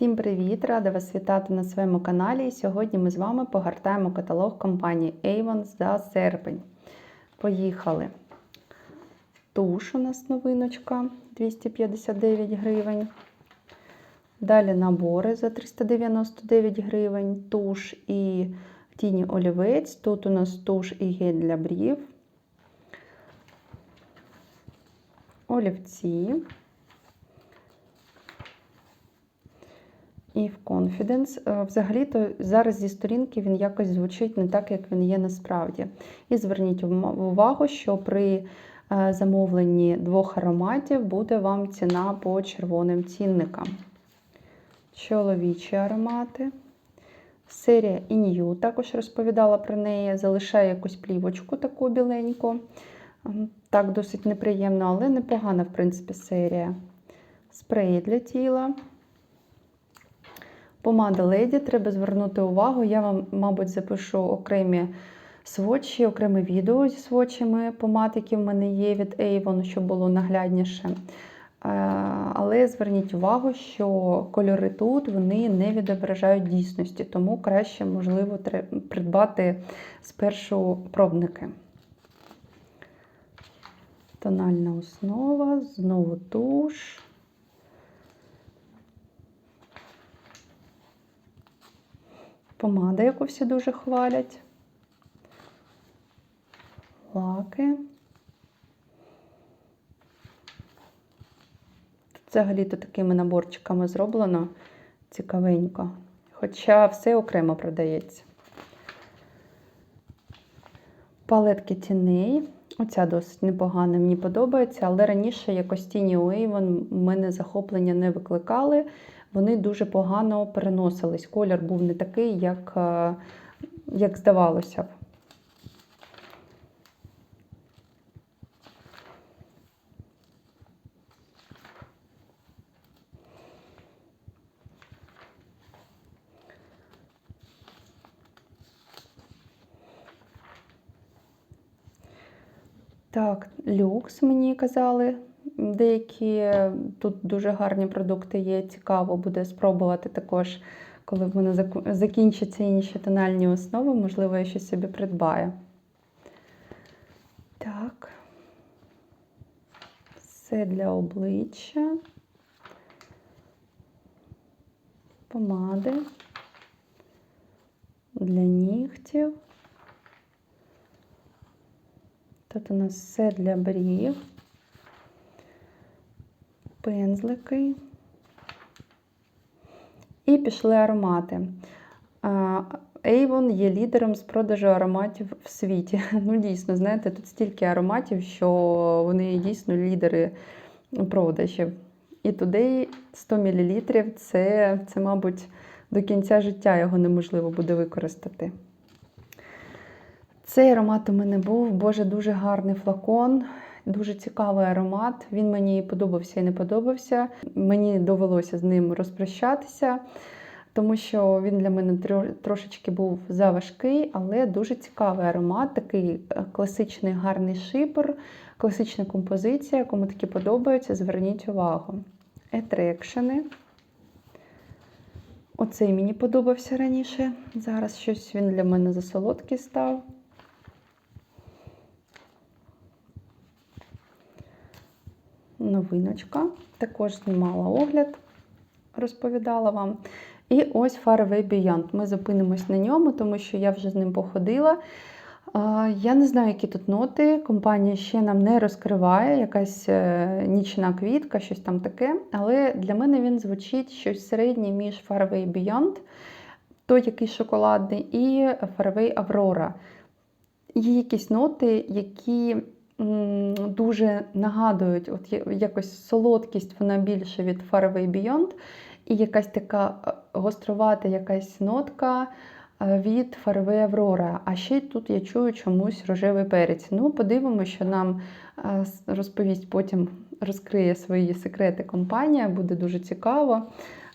Всім привіт! Рада вас вітати на своєму каналі. І Сьогодні ми з вами погортаємо каталог компанії Avon за серпень. Поїхали. Туш у нас новиночка 259 гривень. Далі набори за 399 гривень. Туш і тіні олівець. Тут у нас туш і гель для брів. Олівці. І в Confidence. Е, Взагалі-то зараз зі сторінки він якось звучить не так, як він є насправді. І зверніть увагу, що при е, замовленні двох ароматів буде вам ціна по червоним цінникам. Чоловічі аромати. Серія Inyu, також розповідала про неї, залишає якусь плівочку таку біленьку. Так, досить неприємно, але непогана, в принципі, серія. Спреї для тіла. Помада леді, треба звернути увагу. Я вам, мабуть, запишу окремі свочі, окреме відео зі свочами помад, які в мене є від Avon, щоб було наглядніше. Але зверніть увагу, що кольори тут вони не відображають дійсності, тому краще, можливо, придбати спершу пробники. Тональна основа, знову туш. Помада, яку всі дуже хвалять. Лаки. Тут взагалі-то такими наборчиками зроблено цікавенько. Хоча все окремо продається. Палетки тіней. Оця досить непогана, мені подобається, але раніше якось тіні Avon в мене захоплення не викликали вони дуже погано переносились. Колір був не такий, як, е, як здавалося б. Так, люкс мені казали, Деякі тут дуже гарні продукти є. Цікаво буде спробувати також, коли в мене закінчаться інші тональні основи, можливо, я щось собі придбаю. Так, все для обличчя, помади для нігтів. Тут у нас все для брів пензлики. І пішли аромати. Avon є лідером з продажу ароматів в світі. Ну, дійсно, знаєте, тут стільки ароматів, що вони дійсно лідери продажів. І туди 100 мл це, це, мабуть, до кінця життя його неможливо буде використати. Цей аромат у мене був, боже, дуже гарний флакон. Дуже цікавий аромат. Він мені подобався і не подобався. Мені довелося з ним розпрощатися, тому що він для мене трошечки був заважкий, але дуже цікавий аромат, такий е, класичний гарний шипер, класична композиція. Кому такі подобаються, зверніть увагу. Етрекшени. Оцей мені подобався раніше. Зараз щось він для мене засолодкий став. Новиночка. Також знімала огляд, розповідала вам. І ось Faraway Beyond. Ми зупинимось на ньому, тому що я вже з ним походила. Я не знаю, які тут ноти. Компанія ще нам не розкриває, якась е, нічна квітка, щось там таке. Але для мене він звучить щось середнє між Faraway Beyond, той який шоколадний, і Faraway Aurora. Є якісь ноти, які дуже нагадують, от якось солодкість, вона більше від Faraway Beyond, і якась така е, гострувата якась нотка е, від Faraway Aurora. А ще тут я чую чомусь рожевий перець. Ну, подивимося, що нам е, розповість потім розкриє свої секрети компанія, буде дуже цікаво.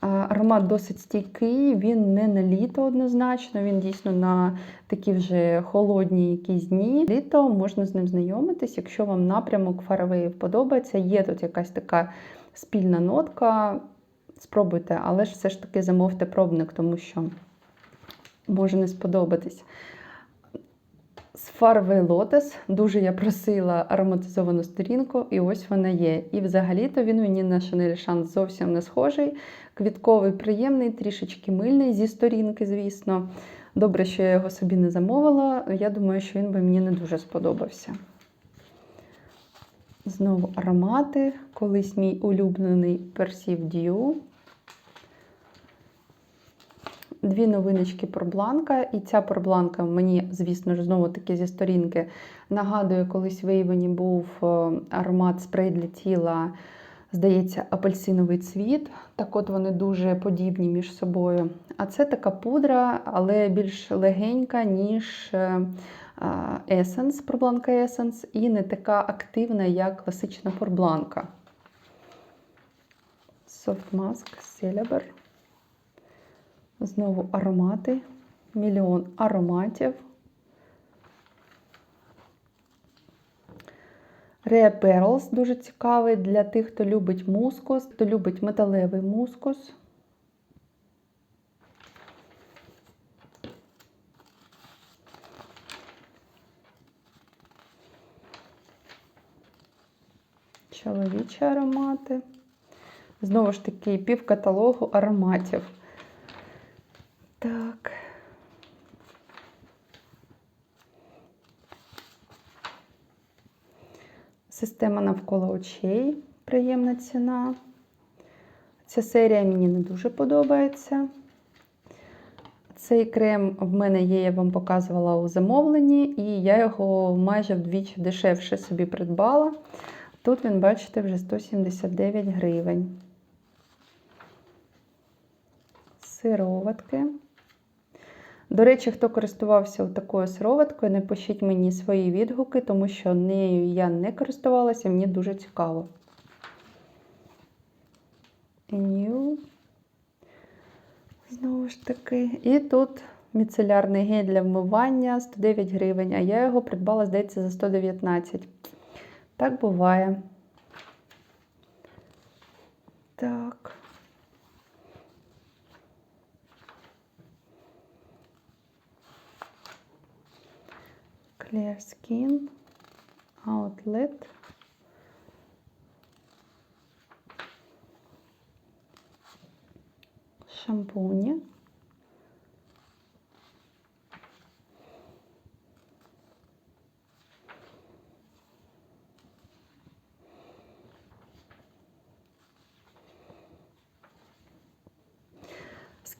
Аромат досить стійкий, він не на літо однозначно, він дійсно на такі вже холодні якісь дні. Літо можна з ним знайомитись, якщо вам напрямок фаравеїв подобається. Є тут якась така спільна нотка, спробуйте, але ж все ж таки замовте пробник, тому що може не сподобатись. З фарби Lotus дуже я просила ароматизовану сторінку, і ось вона є. І взагалі-то він мені на Chanel Chance зовсім не схожий. Квітковий, приємний, трішечки мильний зі сторінки, звісно. Добре, що я його собі не замовила. Я думаю, що він би мені не дуже сподобався. Знову аромати. Колись мій улюблений Perceive Dew. Дві новиночки Порбланка. І ця Порбланка мені, звісно ж, знову таки зі сторінки нагадує, колись в Ейвені був е, аромат спрей для тіла, здається, апельсиновий цвіт. Так от вони дуже подібні між собою. А це така пудра, але більш легенька, ніж Essence, Порбланка Essence, і не така активна, як класична Порбланка. Soft Mask Celeber. Знову аромати. Мільйон ароматів. Rare Pearls дуже цікавий для тих, хто любить мускус, хто любить металевий мускус. Чоловічі аромати. Знову ж таки, пів каталогу ароматів. Так. Система навколо очей. Приємна ціна. Ця серія мені не дуже подобається. Цей крем в мене є, я вам показувала у замовленні, і я його майже вдвічі дешевше собі придбала. Тут він, бачите, вже 179 гривень. Сироватки. До речі, хто користувався такою сироваткою, напишіть мені свої відгуки, тому що нею я не користувалася, мені дуже цікаво. New. Знову ж таки. І тут міцелярний гель для вмивання 109 гривень, а я його придбала, здається, за 119. Так буває. Так. Clear Skin Outlet.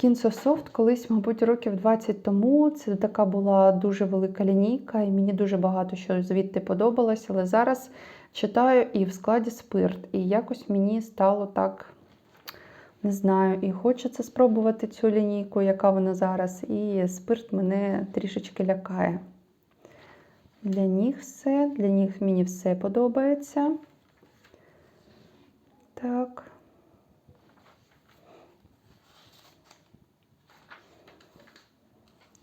So колись, мабуть, років 20 тому. Це така була дуже велика лінійка, і мені дуже багато що звідти подобалось. Але зараз читаю і в складі спирт. І якось мені стало так, не знаю, і хочеться спробувати цю лінійку, яка вона зараз. І спирт мене трішечки лякає. Для ніг все, для ніг мені все подобається. Так.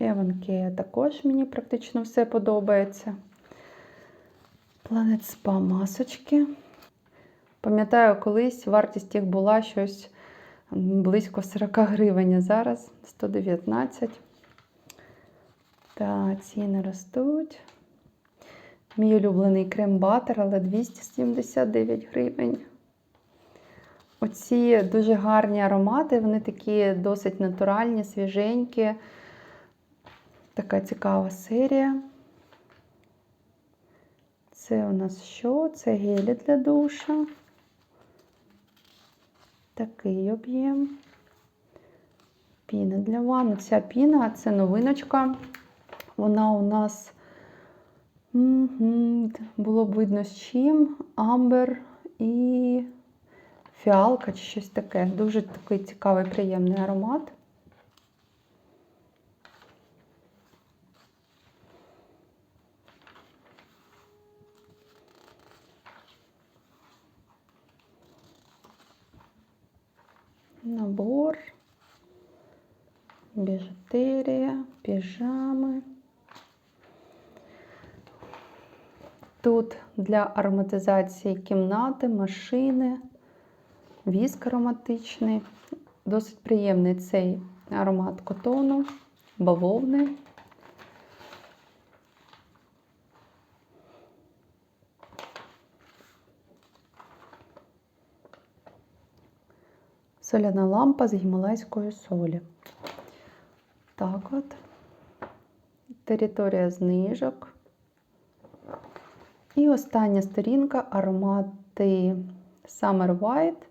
Еванкея також мені практично все подобається. Planet Spa масочки. Пам'ятаю, колись вартість їх була щось близько 40 гривень, а зараз 119. Та ціни ростуть. Мій улюблений крем-батер, але 279 гривень. Оці дуже гарні аромати, вони такі досить натуральні, свіженькі. Така цікава серія. Це у нас що? Це гелі для душа. Такий об'єм. Піна для ванни. Ця піна це новиночка. Вона у нас було б видно з чим. Амбер і фіалка чи щось таке. Дуже такий цікавий, приємний аромат. Набор, біжутерія, піжами. Тут для ароматизації кімнати, машини, віск ароматичний. Досить приємний цей аромат котону, бавовни. Соляна лампа з гімалайської солі. Так от. Територія знижок. І остання сторінка аромати Summer White,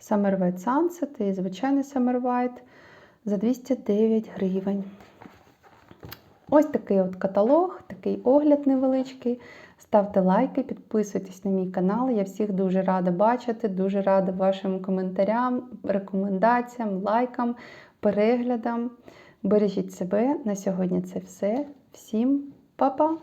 Summer White Sunset і звичайний Summer White за 209 гривень. Ось такий от каталог, такий огляд невеличкий. Ставте лайки, підписуйтесь на мій канал. Я всіх дуже рада бачити, дуже рада вашим коментарям, рекомендаціям, лайкам, переглядам. Бережіть себе. На сьогодні це все. Всім па-па!